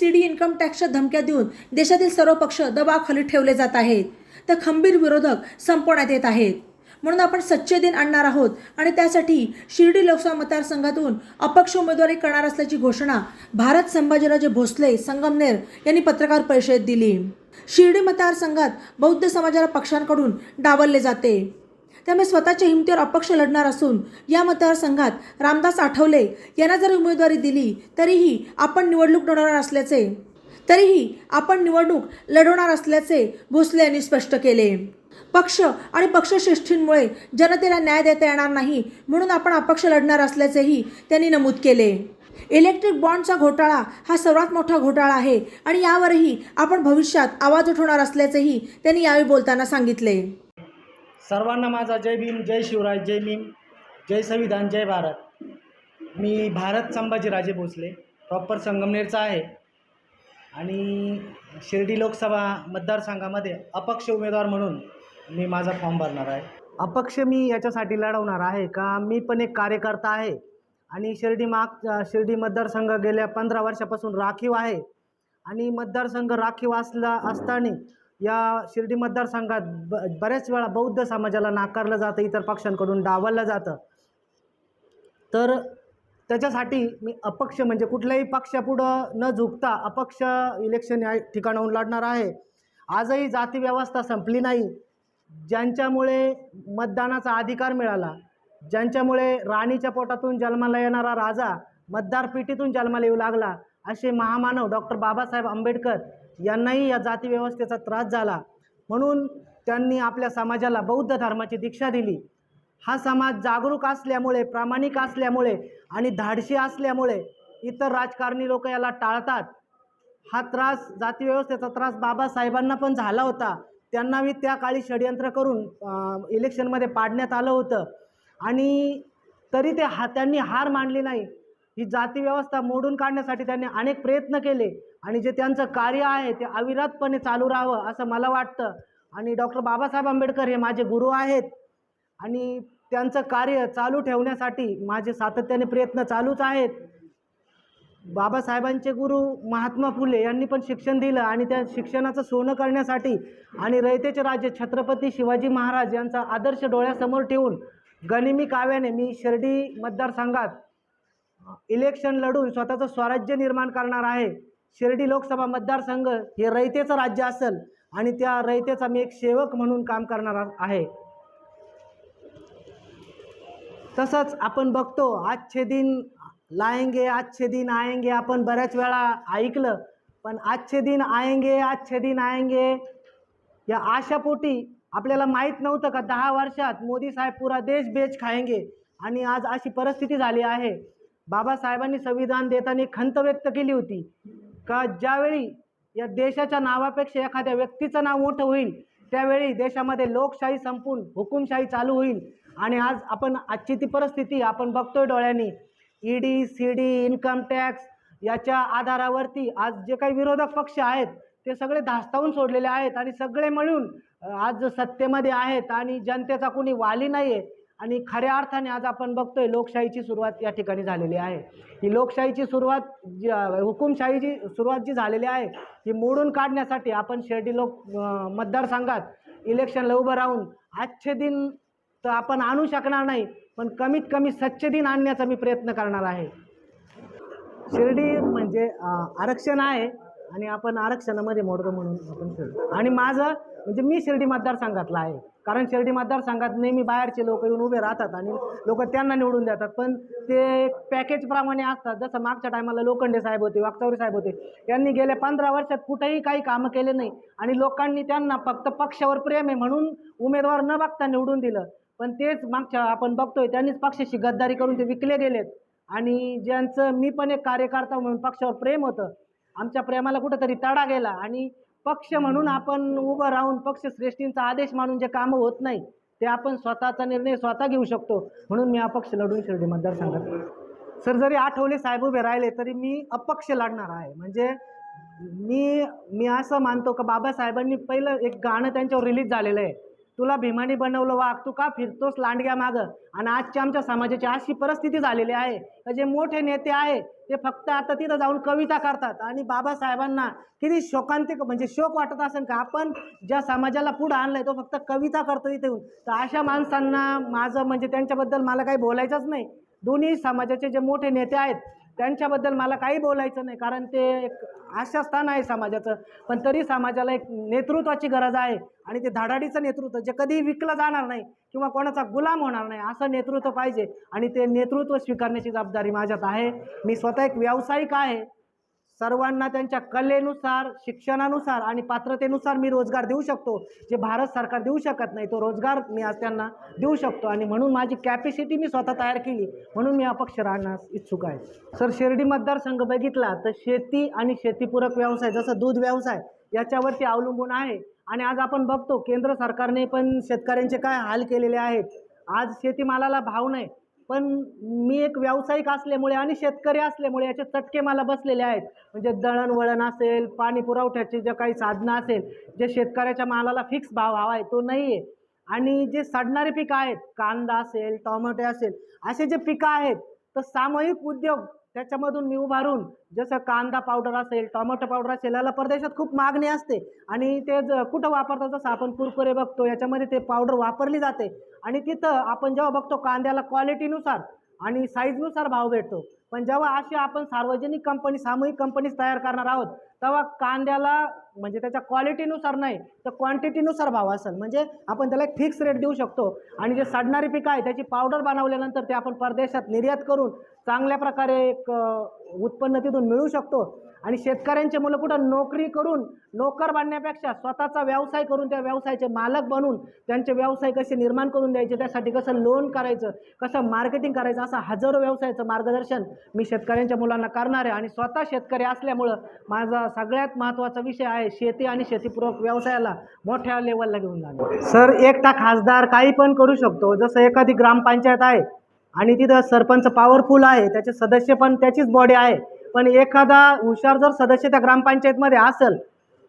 C D income टॅक्सच्या धमक्या देऊन देशातील सर्व पक्ष दबावाखाली ठेवले जात आहेत. तर खंबीर विरोधक संपवण्यात येत आहेत. म्हणून आपण सच्चे दिन आणणार आहोत आणि त्यासाठी शिर्डी लोकसभा मतदारसंघातून अपक्ष उमेदवारी करणार असल्याची घोषणा भारत संभाजीराजे भोसले संगमनेर यांनी पत्रकार परिषदेत दिली. शिर्डी मतदारसंघात बौद्ध समाजाला पक्षांकडून डावलले जाते. त्यामुळे स्वतःच्या हिमतीवर अपक्ष लढणार असून या मतदारसंघात रामदास आठवले यांना जर उमेदवारी दिली तरीही आपण निवडणूक लढवणार असल्याचे तरीही आपण निवडणूक लढवणार असल्याचे भोसले यांनी स्पष्ट केले. पक्ष आणि पक्षश्रेष्ठींमुळे जनतेला न्याय देता येणार नाही म्हणून आपण अपक्ष लढणार असल्याचेही त्यांनी नमूद केले. इलेक्ट्रिक बॉन्डचा घोटाळा हा सर्वात मोठा घोटाळा आहे आणि यावरही आपण भविष्यात आवाज उठवणार असल्याचेही त्यांनी यावेळी बोलताना सांगितले. सर्वांना माझा जय भीम जय शिवराय जय भीम जय संविधान जय भारत. मी भारत संभाजीराजे भोसले प्रॉपर संगमनेरचा आहे. आणि शिर्डी लोकसभा मतदारसंघामध्ये अपक्ष उमेदवार म्हणून मी माझा फॉर्म भरणार आहे. अपक्ष मी याच्यासाठी लढवणार आहे का? मी पण एक कार्यकर्ता आहे. आणि शिर्डी माग शिर्डी मतदारसंघ गेल्या पंधरा वर्षापासून राखीव आहे. आणि मतदारसंघ राखीव असला असताना या शिर्डी मतदारसंघात ब बऱ्याच वेळा बौद्ध समाजाला नाकारलं जातं इतर पक्षांकडून डावललं जातं. तर त्याच्यासाठी मी अपक्ष म्हणजे कुठल्याही पक्षापुढं न झुकता अपक्ष इलेक्शन या ठिकाणाहून लढणार आहे. आजही जाती व्यवस्था संपली नाही. ज्यांच्यामुळे मतदानाचा अधिकार मिळाला ज्यांच्यामुळे राणीच्या पोटातून जन्माला येणारा राजा मतदार पेटीतून जन्माला येऊ लागला असे महामानव डॉक्टर बाबासाहेब आंबेडकर यांनाही या जातीव्यवस्थेचा त्रास झाला. म्हणून त्यांनी आपल्या समाजाला बौद्ध धर्माची दीक्षा दिली. हा समाज जागरूक असल्यामुळे प्रामाणिक असल्यामुळे आणि धाडशी असल्यामुळे इतर राजकारणी लोक याला टाळतात. हा त्रास जातीव्यवस्थेचा त्रास बाबासाहेबांना पण झाला होता. त्यांना मी त्या काळी षडयंत्र करून इलेक्शनमध्ये पाडण्यात आलं होतं. आणि तरी ते हा त्यांनी हार मानली नाही. ही जातीव्यवस्था मोडून काढण्यासाठी त्यांनी अनेक प्रयत्न केले. आणि जे त्यांचं कार्य आहे ते अविरतपणे चालू राहावं असं मला वाटतं. आणि डॉक्टर बाबासाहेब आंबेडकर हे माझे गुरु आहेत. आणि त्यांचं कार्य चालू ठेवण्यासाठी माझे सातत्याने प्रयत्न चालूच आहेत. बाबासाहेबांचे गुरु महात्मा फुले यांनी पण शिक्षण दिलं आणि त्या शिक्षणाचं सोनं करण्यासाठी आणि रयतेचे राज्य छत्रपती शिवाजी महाराज यांचा आदर्श डोळ्यासमोर ठेवून गनिमी काव्याने मी शिर्डी मतदारसंघात इलेक्शन लढून स्वतःचं स्वराज्य निर्माण करणार आहे. शिर्डी लोकसभा मतदारसंघ हे रयतेचं राज्य असेल आणि त्या रयतेचा मी एक सेवक म्हणून काम करणार आहे. तसंच आपण बघतो आजचे दिन लाएंगे आजचे दिन आएंगे आपण बऱ्याच वेळा ऐकलं पण आजचे दिन आएंगे आजचे दिन आएंगे या आशापोटी आपल्याला माहीत नव्हतं का दहा वर्षात मोदी साहेब पुरा देश बेच खायंगे आणि आज अशी परिस्थिती झाली आहे. बाबासाहेबांनी संविधान देताना खंत व्यक्त केली होती. का ज्यावेळी या देशाच्या नावापेक्षा एखाद्या व्यक्तीचं नाव मोठं होईल त्यावेळी देशामध्ये लोकशाही संपून हुकुमशाही चालू होईल. आणि आज आपण आजची ती परिस्थिती आपण बघतोय डोळ्यांनी. ED C D income tax याच्या आधारावरती आज जे काही विरोधक पक्ष आहेत ते सगळे धास्तावून सोडलेले आहेत आणि सगळे मिळून आज सत्तेमध्ये आहेत आणि जनतेचा कोणी वाली नाही आहे आणि खऱ्या अर्थाने आज आपण बघतोय लोकशाहीची सुरुवात या ठिकाणी झालेली आहे. ही लोकशाहीची सुरुवात जी हुकुमशाहीची सुरुवात जी झालेली आहे ती मोडून काढण्यासाठी आपण शिर्डी लोक मतदारसंघात इलेक्शनला उभं राहून आजचे दिन तर आपण आणू शकणार नाही पण कमीत कमी सच्चे दिन आणण्याचा मी प्रयत्न करणार आहे. शिर्डी म्हणजे आरक्षण आहे आणि आपण आरक्षणामध्ये मोडतो म्हणून आपण आणि माझं म्हणजे मी शिर्डी मतदारसंघातला आहे. कारण शिर्डी मतदारसंघात नेहमी बाहेरचे लोक येऊन उभे राहतात आणि लोक त्यांना निवडून देतात. पण ते पॅकेजप्रमाणे असतात. जसं मागच्या टायमाला लोखंडे साहेब होते वागचौरी साहेब होते. यांनी गेल्या पंधरा वर्षात कुठेही काही कामं केले नाही. आणि लोकांनी त्यांना फक्त पक्षावर प्रेम आहे म्हणून उमेदवार न बघता निवडून दिलं. पण तेच मागच्या आपण बघतोय त्यांनीच पक्षाशी गद्दारी करून ते विकले गेलेत. आणि ज्यांचं मी पण एक कार्यकर्ता म्हणून पक्षावर प्रेम होतं आमच्या प्रेमाला कुठंतरी तडा गेला. आणि पक्ष म्हणून आपण उभं राहून पक्ष श्रेष्ठींचा आदेश मानून जे कामं होत नाही ते आपण स्वतःचा निर्णय स्वतः घेऊ शकतो. म्हणून मी अपक्ष लढून शिर्डी मतदारसंघात. सर जरी आठवले साहेब उभे राहिले तरी मी अपक्ष लढणार आहे. म्हणजे मी मी असं मानतो का बाबासाहेबांनी पहिलं एक गाणं त्यांच्यावर रिलीज झालेलं आहे. तुला भीमानी बनवलं वाघ तू का फिरतोस लांडग्या मागं? आणि आजच्या आमच्या समाजाची अशी परिस्थिती झालेली आहे का जे मोठे नेते आहे ते फक्त आता तिथं जाऊन कविता करतात. आणि बाबासाहेबांना किती शोकांतिक म्हणजे शोक वाटत असेल का? आपण ज्या समाजाला पुढं आणलंय तो फक्त कविता करतो इथे येऊन. तर अशा माणसांना माझं म्हणजे त्यांच्याबद्दल मला काही बोलायचंच नाही. दोन्ही समाजाचे जे मोठे नेते आहेत त्यांच्याबद्दल मला काही बोलायचं नाही कारण ते एक आशास्थान आहे समाजाचं. पण तरी समाजाला एक नेतृत्वाची गरज आहे आणि ते धाडाडीचं नेतृत्व जे कधी विकलं जाणार नाही किंवा कोणाचा गुलाम होणार नाही असं नेतृत्व पाहिजे. आणि ते नेतृत्व स्वीकारण्याची जबाबदारी माझ्यात आहे. मी स्वतः एक व्यावसायिक आहे. सर्वांना त्यांच्या कलेनुसार शिक्षणानुसार आणि पात्रतेनुसार मी रोजगार देऊ शकतो जे भारत सरकार देऊ शकत नाही. तो रोजगार मी आज त्यांना देऊ शकतो आणि म्हणून माझी कॅपॅसिटी मी स्वतः तयार केली. म्हणून मी अपक्ष राहण्यास इच्छुक आहे. सर शिर्डी मतदारसंघ बघितला तर शेती आणि शेतीपूरक व्यवसाय जसं दूध व्यवसाय याच्यावरती अवलंबून आहे. आणि आज आपण बघतो केंद्र सरकारने पण शेतकऱ्यांचे काय हाल केलेले आहेत. आज शेतीमालाला भाव नाही. पण मी एक व्यावसायिक असल्यामुळे आणि शेतकरी असल्यामुळे याचे चटके मला बसलेले आहेत. म्हणजे दळणवळण असेल पाणी पुरवठ्याची जे काही साधनं असेल जे शेतकऱ्याच्या मालाला फिक्स भाव हवा आहे तो नाही आहे आणि जे सडणारे पिकं आहेत कांदा असेल टोमॅटो असेल असे जे पिकं आहेत तर सामूहिक उद्योग त्याच्यामधून मी उभारून जसं कांदा पावडर असेल टोमॅटो पावडर असेल याला परदेशात खूप मागणी असते. आणि ते ज कुठं वापरतात जसं आपण कुरकुरे बघतो याच्यामध्ये ते पावडर वापरली जाते. आणि तिथं आपण जेव्हा बघतो कांद्याला क्वालिटीनुसार आणि साईजनुसार भाव भेटतो. पण जेव्हा अशी आपण सार्वजनिक कंपनी सामूहिक कंपनीज तयार करणार आहोत तेव्हा कांद्याला म्हणजे त्याच्या क्वालिटीनुसार नाही तर क्वांटिटीनुसार भाव असेल. म्हणजे आपण त्याला एक फिक्स रेट देऊ शकतो. आणि जे सडणारी पिकं आहे त्याची पावडर बनवल्यानंतर ते आपण परदेशात निर्यात करून चांगल्या प्रकारे एक उत्पन्न तिथून मिळू शकतो. आणि शेतकऱ्यांचे मुलं कुठं नोकरी करून नोकर बनण्यापेक्षा स्वतःचा व्यवसाय करून त्या व्यवसायाचे मालक बनून त्यांचे व्यवसाय कसे निर्माण करून द्यायचे त्यासाठी कसं लोन करायचं कसं मार्केटिंग करायचं असं हजारो व्यवसायाचं मार्गदर्शन मी शेतकऱ्यांच्या मुलांना करणार आहे आणि स्वतः शेतकरी असल्यामुळं माझा सगळ्यात महत्त्वाचा विषय आहे शेती आणि शेतीपूरक व्यवसायाला मोठ्या लेवलला घेऊन जाणं. सर एकटा खासदार काही पण करू शकतो. जसं एखादी ग्रामपंचायत आहे आणि तिथं सरपंच पॉवरफुल आहे त्याचे सदस्य पण त्याचीच बॉडी आहे. पण एखादा हुशार जर सदस्य त्या ग्रामपंचायतमध्ये असेल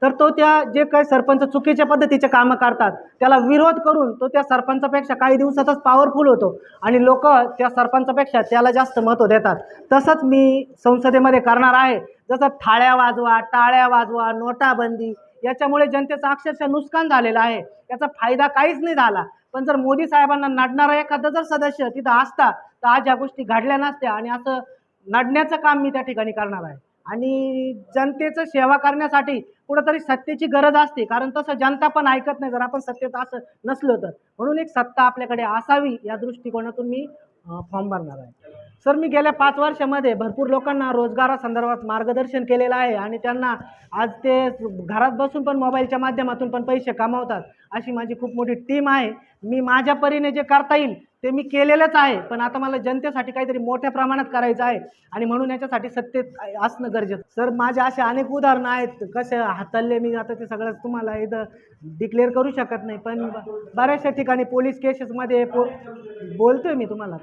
तर तो त्या जे काही सरपंच चुकीच्या पद्धतीचे कामं करतात त्याला विरोध करून तो त्या सरपंचापेक्षा काही दिवसातच पॉवरफुल होतो. आणि लोक त्या सरपंचापेक्षा त्याला जास्त महत्त्व देतात. तसंच मी संसदेमध्ये करणार आहे. जसं थाळ्या वाजवा टाळ्या वाजवा नोटाबंदी याच्यामुळे जनतेचं अक्षरशः नुकसान झालेलं आहे. याचा फायदा काहीच नाही झाला. पण जर मोदी साहेबांना नडणारा एखादा जर सदस्य तिथं असता तर आज या गोष्टी घडल्या नसत्या. आणि असं नडण्याचं काम मी त्या ठिकाणी करणार आहे. आणि जनतेचं सेवा करण्यासाठी कुठंतरी सत्तेची गरज असते कारण तसं जनता पण ऐकत नाही. जर आपण सत्तेत असं नसलो तर. म्हणून एक सत्ता आपल्याकडे असावी या दृष्टिकोनातून मी फॉर्म भरणार आहे. सर मी गेल्या पाच वर्षामध्ये भरपूर लोकांना रोजगारासंदर्भात मार्गदर्शन केलेलं आहे आणि त्यांना आज ते घरात बसून पण मोबाईलच्या माध्यमातून पण पैसे कमावतात अशी माझी खूप मोठी टीम आहे. मी माझ्या परीने जे करता येईल ते मी केलेलंच आहे पण आता मला जनतेसाठी काहीतरी मोठ्या प्रमाणात करायचं आहे आणि म्हणून याच्यासाठी सत्तेत असणं गरजेचं. सर माझे असे अनेक उदाहरणं आहेत. कसे हाताळले मी आता ते सगळं तुम्हाला इथं डिक्लेअर करू शकत नाही पण बऱ्याचशा ठिकाणी पोलीस केसेसमध्ये पो बोलतोय मी तुम्हाला.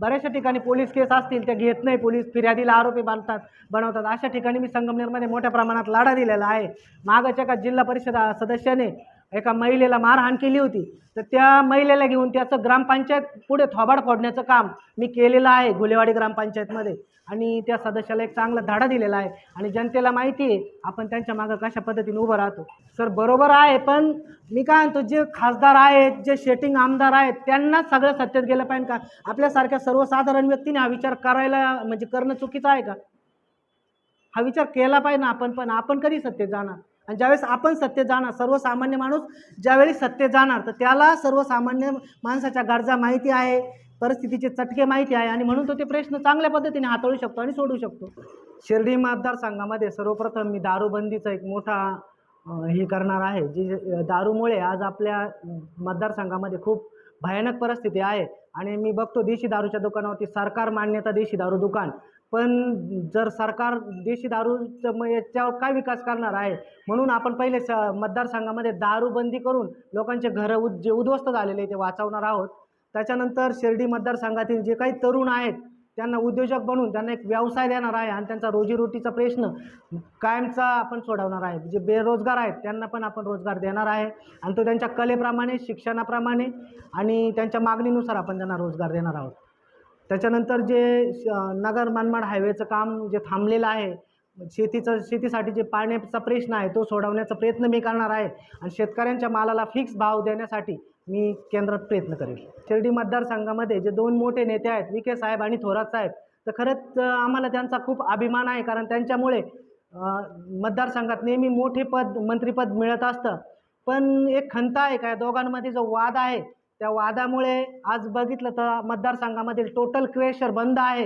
बऱ्याचशा ठिकाणी पोलीस केस असतील त्या घेत नाही पोलीस फिर्यादीला आरोपी बांधतात बनवतात. अशा ठिकाणी मी संगमनेरमध्ये मोठ्या प्रमाणात लाडा दिलेला आहे. मागाच्या एका जिल्हा परिषद सदस्याने एका महिलेला मारहाण केली होती. तर त्या महिलेला घेऊन त्याचं ग्रामपंचायत पुढे थोबाड फोडण्याचं काम मी केलेलं आहे गुलेवाडी ग्रामपंचायतमध्ये. आणि त्या सदस्याला एक चांगला धाडा दिलेला आहे. आणि जनतेला माहिती आहे आपण त्यांच्या मागं कशा पद्धतीने उभं राहतो. सर बरोबर आहे पण मी काय म्हणतो जे खासदार आहेत जे शेटिंग आमदार आहेत त्यांनाच सगळं सत्तेत गेलं पाहिजे का? आपल्यासारख्या सर्वसाधारण व्यक्तीने हा विचार करायला म्हणजे करणं चुकीचं आहे का? हा विचार केला पाहिजे ना आपण पण आपण कधी सत्तेत जाणार? आणि ज्यावेळेस आपण सत्य जाणार सर्वसामान्य माणूस ज्यावेळी सत्य जाणार तर त्याला सर्वसामान्य माणसाच्या गरजा माहिती आहे परिस्थितीचे चटके माहिती आहे आणि म्हणून तो ते प्रश्न चांगल्या पद्धतीने हाताळू शकतो आणि सोडू शकतो. शिर्डी मतदारसंघामध्ये सर्वप्रथम मी दारूबंदीचा एक मोठा हे करणार आहे जी दारूमुळे आज आपल्या मतदारसंघामध्ये खूप भयानक परिस्थिती आहे. आणि मी बघतो देशी दारूच्या दुकानावरती सरकार मान्यता देशी दारू दुकान. पण जर सरकार देशी दारूचं मग याच्यावर काय विकास करणार आहे? म्हणून आपण पहिले स मतदारसंघामध्ये दारूबंदी करून लोकांचे घरं उद जे उद्ध्वस्त झालेले ते वाचवणार आहोत. त्याच्यानंतर शिर्डी मतदारसंघातील जे काही तरुण आहेत त्यांना उद्योजक बनवून त्यांना एक व्यवसाय देणार आहे आणि त्यांचा रोजीरोटीचा प्रश्न कायमचा आपण सोडवणार आहे. जे बेरोजगार आहेत त्यांना पण आपण रोजगार देणार आहे. आणि तो त्यांच्या कलेप्रमाणे शिक्षणाप्रमाणे आणि त्यांच्या मागणीनुसार आपण त्यांना रोजगार देणार आहोत. त्याच्यानंतर जे श- नगर मनमाड हायवेचं काम जे थांबलेलं आहे शेतीचं शेतीसाठी जे पाण्याचा प्रश्न आहे तो सोडवण्याचा प्रयत्न मी करणार आहे आणि शेतकऱ्यांच्या मालाला फिक्स भाव देण्यासाठी मी केंद्रात प्रयत्न करेल. शिर्डी मतदारसंघामध्ये जे दोन मोठे नेते आहेत विखे साहेब आणि थोरात साहेब तर खरंच आम्हाला त्यांचा खूप अभिमान आहे कारण त्यांच्यामुळे मतदारसंघात नेहमी मोठे पद मंत्रिपद मिळत असतं. पण एक खंत आहे का या दोघांमध्ये जो वाद आहे त्या वादामुळे आज बघितलं तर मतदारसंघामधील टोटल क्रेशर बंद आहे.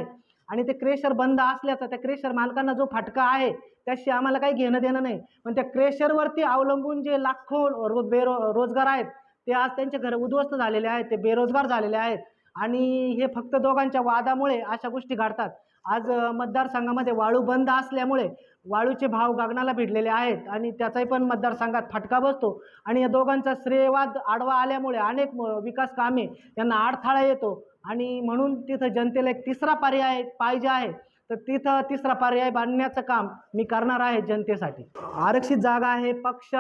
आणि ते क्रेशर बंद असल्याचा त्या क्रेशर मालकांना जो फटका आहे त्याशी आम्हाला काही घेणं देणं नाही. पण त्या क्रेशरवरती अवलंबून जे लाखो रो बेरो रोजगार आहेत ते आज त्यांचे घर उद्ध्वस्त झालेले आहेत ते बेरोजगार झालेले आहेत. आणि हे फक्त दोघांच्या वादामुळे अशा गोष्टी घडतात. आज मतदारसंघामध्ये वाळू बंद असल्यामुळे वाळूचे भाव गगनाला भिडलेले आहेत आणि त्याचाही पण मतदारसंघात फटका बसतो आणि या दोघांचा श्रेयवाद आडवा आल्यामुळे अनेक म- विकास कामे यांना अडथळा येतो आणि म्हणून तिथं जनतेला एक तिसरा पर्याय पाहिजे आहे. तर तिथं तिसरा पर्याय बांधण्याचं काम मी करणार आहे जनतेसाठी. आरक्षित जागा आहे पक्ष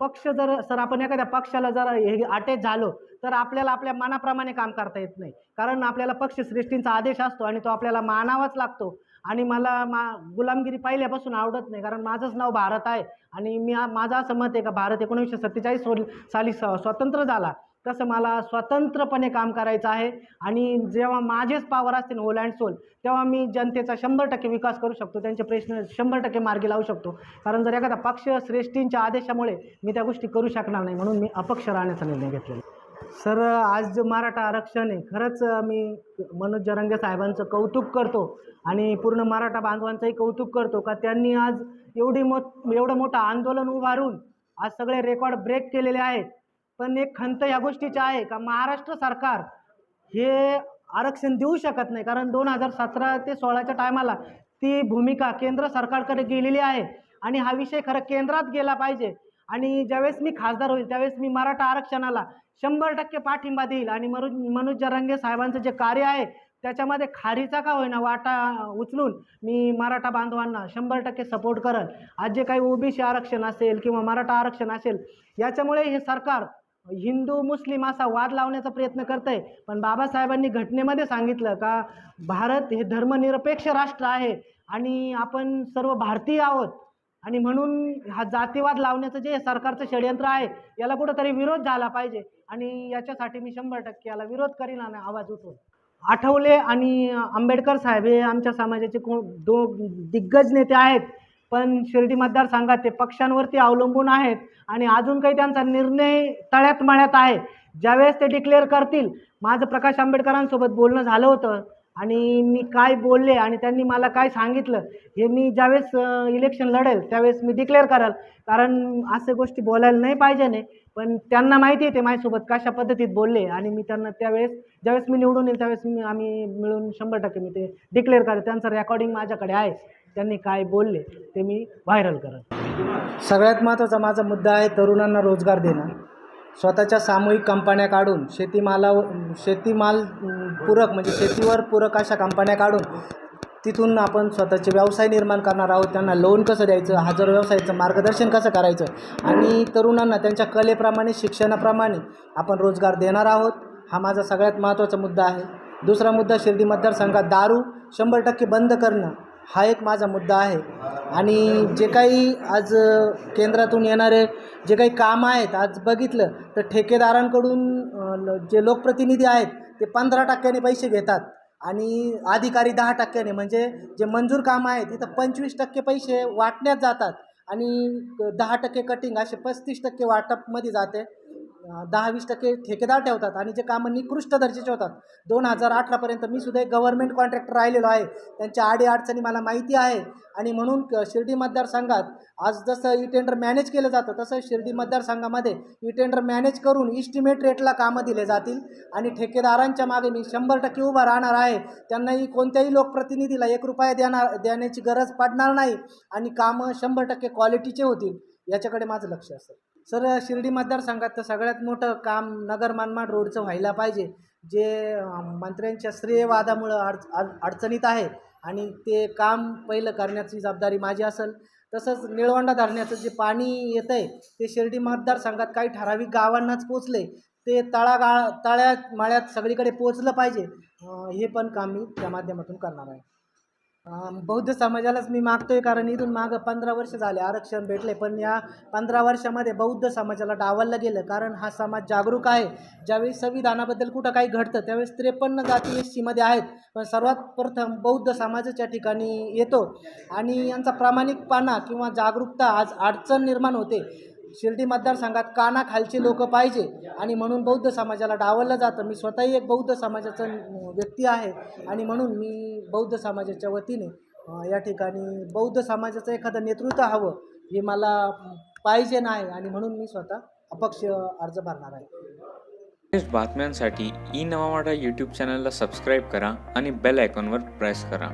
पक्ष जर सर आपण एखाद्या पक्षाला जर हे अटॅच झालो तर आपल्याला आपल्या मनाप्रमाणे काम करता येत नाही. कारण आपल्याला पक्षश्रेष्ठींचा आदेश असतो आणि तो आपल्याला मानावाच लागतो. आणि मला मा गुलामगिरी पहिल्यापासून आवडत नाही कारण माझंच नाव भारत आहे. आणि मी माझं असं मत आहे का भारत एकोणीसशे सत्तेचाळीस साली स स्वतंत्र झाला. तसं मला स्वतंत्रपणे काम करायचं आहे. आणि जेव्हा माझेच पावर असतील होल अँड सोल तेव्हा मी जनतेचा शंभर टक्के विकास करू शकतो. त्यांचे प्रश्न शंभर टक्के मार्गी लावू शकतो. कारण जर एखादा पक्ष श्रेष्ठींच्या आदेशामुळे मी त्या गोष्टी करू शकणार नाही म्हणून मी अपक्ष राहण्याचा निर्णय घेतलेला सर आज जो मराठा आरक्षण आहे. खरंच मी मनोज जरंगे साहेबांचं कौतुक करतो आणि पूर्ण मराठा बांधवांचंही कौतुक करतो का त्यांनी आज एवढी मो एवढं मोठं आंदोलन उभारून आज सगळे रेकॉर्ड ब्रेक केलेले आहेत. पण एक खंत या गोष्टीची आहे का महाराष्ट्र सरकार हे आरक्षण देऊ शकत नाही. कारण दोन हजार सतरा ते सोळाच्या टायमाला ती भूमिका केंद्र सरकारकडे गेलेली आहे. आणि हा विषय खरं केंद्रात गेला पाहिजे. आणि ज्यावेळेस मी खासदार होईल त्यावेळेस मी मराठा आरक्षणाला शंभर टक्के पाठिंबा देईल. आणि मनोज मनोज जरांगे साहेबांचं जे कार्य आहे त्याच्यामध्ये खारीचा का होईना वाटा उचलून मी मराठा बांधवांना शंभर टक्के सपोर्ट करल. आज जे काही ओबीसी आरक्षण असेल किंवा मराठा आरक्षण असेल याच्यामुळे हे सरकार हिंदू मुस्लिम असा वाद लावण्याचा प्रयत्न करत आहे पण बाबासाहेबांनी घटनेमध्ये सांगितलं का भारत हे धर्मनिरपेक्ष राष्ट्र आहे आणि आपण सर्व भारतीय आहोत आणि म्हणून हा जातीवाद लावण्याचं जे सरकारचं षडयंत्र आहे याला कुठंतरी विरोध झाला पाहिजे. आणि याच्यासाठी मी शंभर टक्के याला विरोध करीन आणि आवाज उठवून. आठवले आणि आंबेडकर साहेब हे आमच्या समाजाचे कोण दो दिग्गज नेते आहेत. पण शिर्डी मतदारसंघात ते पक्षांवरती अवलंबून आहेत आणि अजून काही त्यांचा निर्णय तळ्यात मळ्यात आहे. ज्यावेळेस ते डिक्लेअर करतील माझं प्रकाश आंबेडकरांसोबत बोलणं झालं होतं आणि मी काय बोलले आणि त्यांनी मला काय सांगितलं हे मी ज्यावेळेस इलेक्शन लढेल त्यावेळेस मी डिक्लेअर कराल. कारण असे गोष्टी बोलायला नाही पाहिजे नाही पण त्यांना माहिती आहे ते माझ्यासोबत कशा पद्धतीत बोलले आणि मी त्यांना त्यावेळेस ज्यावेळेस मी निवडून येईल त्यावेळेस मी आम्ही मिळून शंभर टक्के मी ते डिक्लेअर करेल. त्यांचं रेकॉर्डिंग माझ्याकडे आहे. त्यांनी काय बोलले ते मी व्हायरल करत. सगळ्यात महत्त्वाचा माझा मुद्दा आहे तरुणांना रोजगार देणं. स्वतःच्या सामूहिक कंपन्या काढून शेतीमाला शेतीमाल पूरक म्हणजे शेतीवर पूरक अशा कंपन्या काढून तिथून आपण स्वतःचे व्यवसाय निर्माण करणार आहोत. त्यांना लोन कसं द्यायचं हजर व्यवसायाचं मार्गदर्शन कसं करायचं? आणि तरुणांना त्यांच्या कलेप्रमाणे शिक्षणाप्रमाणे आपण रोजगार देणार आहोत. हा माझा सगळ्यात महत्त्वाचा मुद्दा आहे. दुसरा मुद्दा शिर्डी मतदारसंघात दारू शंभर टक्के बंद करणं. हा एक माझा मुद्दा आहे. आणि जे काही आज केंद्रातून येणारे जे काही कामं आहेत आज बघितलं तर ठेकेदारांकडून ल- जे लोकप्रतिनिधी आहेत ते पंधरा टक्क्याने पैसे घेतात आणि अधिकारी दहा टक्क्याने. म्हणजे जे मंजूर कामं आहेत तिथं पंचवीस टक्के पैसे वाटण्यात जातात आणि दहा टक्के कटिंग असे पस्तीस टक्के वाटपमध्ये जाते. दहा वीस टक्के ठेकेदार ठेवतात आणि जे कामं निकृष्ट दर्जाचे होतात. दोन हजार अठरापर्यंत मी सुद्धा एक गव्हर्नमेंट कॉन्ट्रॅक्टर राहिलेलो आहे. त्यांच्या आडी अडचणी मला माहिती आहे. आणि म्हणून शिर्डी मतदारसंघात आज जसं ई टेंडर मॅनेज केलं जातं तसं शिर्डी मतदारसंघामध्ये ई टेंडर मॅनेज करून इस्टिमेट रेटला कामं दिले जातील. आणि ठेकेदारांच्या मागे मी शंभर टक्के उभा राहणार आहे. त्यांनाही कोणत्याही लोकप्रतिनिधीला एक रुपया देणार देण्याची गरज पडणार नाही. आणि कामं शंभर टक्के क्वालिटीचे होतील. याच्याकडे माझं लक्ष असेल सर शिर्डी मतदारसंघात तर सगळ्यात मोठं काम नगर मनमाड रोडचं व्हायला पाहिजे जे मंत्र्यांच्या श्रेयवादामुळं अडच अड- अडचणीत आहे आणि ते काम पहिलं करण्याची जबाबदारी माझी असेल. तसंच निळवंडा धरणाचं जे पाणी येतं आहे ते शिर्डी मतदारसंघात काही ठराविक गावांनाच पोचले ते तळागाळ तळ्यात माळ्यात सगळीकडे पोचलं पाहिजे. हे पण काम मी त्या माध्यमातून करणार आहे. बौद्ध समाजालाच मी मागतोय कारण इथून मागं पंधरा वर्ष झाले आरक्षण भेटले पण या पंधरा वर्षामध्ये बौद्ध समाजाला डावललं गेलं. कारण हा समाज जागरूक आहे. ज्यावेळी संविधानाबद्दल कुठं काही घडतं त्यावेळेस त्रेपन्न जाती एस सीमध्ये आहेत. पण सर्वात प्रथम बौद्ध समाजाच्या ठिकाणी येतो. आणि यांचा प्रामाणिकपणा किंवा जागरूकता आज अडचण निर्माण होते. शिर्डी मतदारसंघात कानाखालचे लोक पाहिजे आणि म्हणून बौद्ध समाजाला डावललं जातं. मी स्वतःही एक बौद्ध समाजाचा व्यक्ती आहे आणि म्हणून मी बौद्ध समाजाच्या वतीने या ठिकाणी बौद्ध समाजाचं एखादं नेतृत्व हवं हे मला पाहिजे नाही आणि म्हणून मी स्वतः अपक्ष अर्ज भरणार आहे. बातम्यांसाठी ई नवावाडा यूट्यूब चॅनलला सबस्क्राईब करा आणि बेल आयकॉनवर प्रेस करा.